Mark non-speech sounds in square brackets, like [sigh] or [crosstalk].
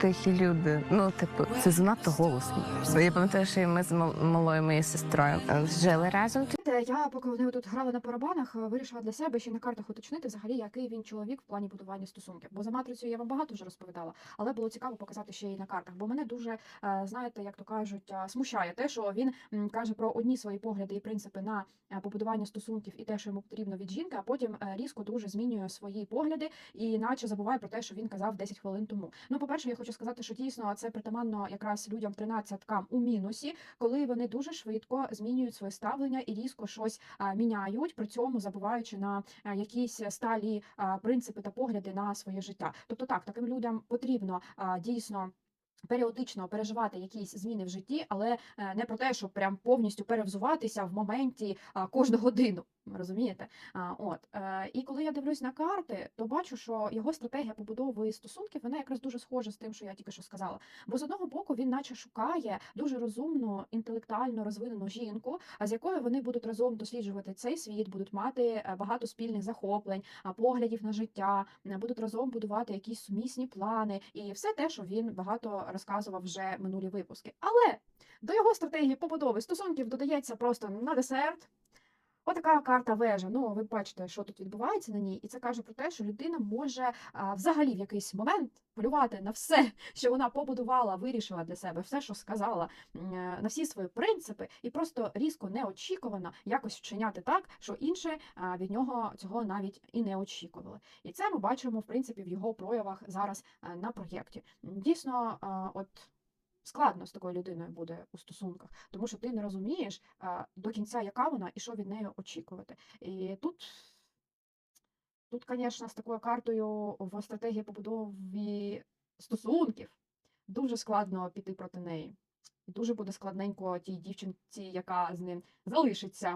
тихі люди. Ну, типу, це занадто голосно. Я пам'ятаю, що ми з мал- малою моєю сестрою е, жили разом. Я поки вони тут грали на барабанах, е, вирішила для себе ще на картах уточнити взагалі, який він чоловік в плані будування стосунків. Бо за матрицею я вам багато вже розповідала, але було цікаво показати ще й на картах. Бо мене дуже е, знаєте, як то кажуть, е, смущає те, що він каже про одні свої погляди і принципи на е, побудування стосунків і те, що йому потрібно від жінки, а потім е, різко дуже змінює свої погляди і наче забуває про те, що він казав 10 хвилин тому. Ну, по-перше, я хочу сказати, що дійсно це притаманно якраз людям 13-кам у мінусі, коли вони дуже швидко змінюють своє ставлення і різко щось міняють, при цьому забуваючи на а, якісь сталі принципи та погляди на своє життя. Тобто, так, таким людям потрібно дійсно. Періодично переживати якісь зміни в житті, але е, не про те, щоб прям повністю перевзуватися в моменті кожну годину. Розумієте? А, от е, і коли я дивлюсь на карти, то бачу, що його стратегія побудови стосунків вона якраз дуже схожа з тим, що я тільки що сказала. Бо з одного боку він, наче, шукає дуже розумну, інтелектуально розвинену жінку, з якою вони будуть разом досліджувати цей світ, будуть мати е, багато спільних захоплень, поглядів на життя, будуть разом будувати якісь сумісні плани і все те, що він багато розказував вже минулі випуски. Але до його стратегії побудови стосунків додається просто на десерт. Отака карта вежа. Ну, ви бачите, що тут відбувається на ній, і це каже про те, що людина може а, взагалі в якийсь момент полювати на все, [laughs] що вона побудувала, вирішила для себе, все, що сказала, е, на всі свої принципи, і просто різко неочікувано якось вчиняти так, що інше від нього цього навіть і не очікували. І це ми бачимо в принципі в його проявах зараз е, на проєкті. Дійсно, а, от. Складно з такою людиною буде у стосунках, тому що ти не розумієш до кінця, яка вона і що від неї очікувати. І тут, тут, звісно, з такою картою в стратегії побудови стосунків дуже складно піти проти неї. Дуже буде складненько тій дівчинці, яка з ним залишиться.